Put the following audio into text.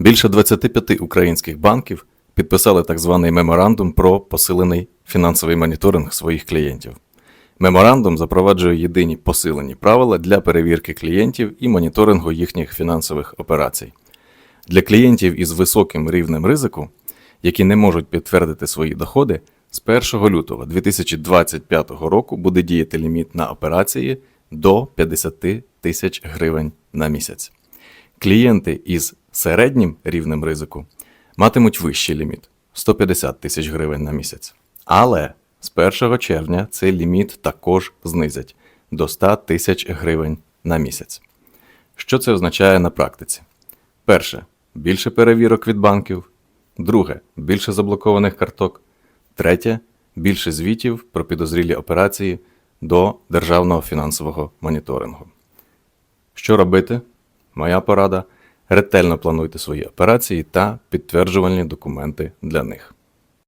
Більше 25 українських банків підписали так званий меморандум про посилений фінансовий моніторинг своїх клієнтів. Меморандум запроваджує єдині посилені правила для перевірки клієнтів і моніторингу їхніх фінансових операцій. Для клієнтів із високим рівнем ризику, які не можуть підтвердити свої доходи, з 1 лютого 2025 року буде діяти ліміт на операції до 50 тисяч гривень на місяць. Клієнти із середнім рівнем ризику матимуть вищий ліміт 150 тисяч гривень на місяць. Але з 1 червня цей ліміт також знизять до 100 тисяч гривень на місяць. Що це означає на практиці? Перше більше перевірок від банків. Друге більше заблокованих карток. Третє більше звітів про підозрілі операції до державного фінансового моніторингу. Що робити? Моя порада ретельно плануйте свої операції та підтверджувальні документи для них.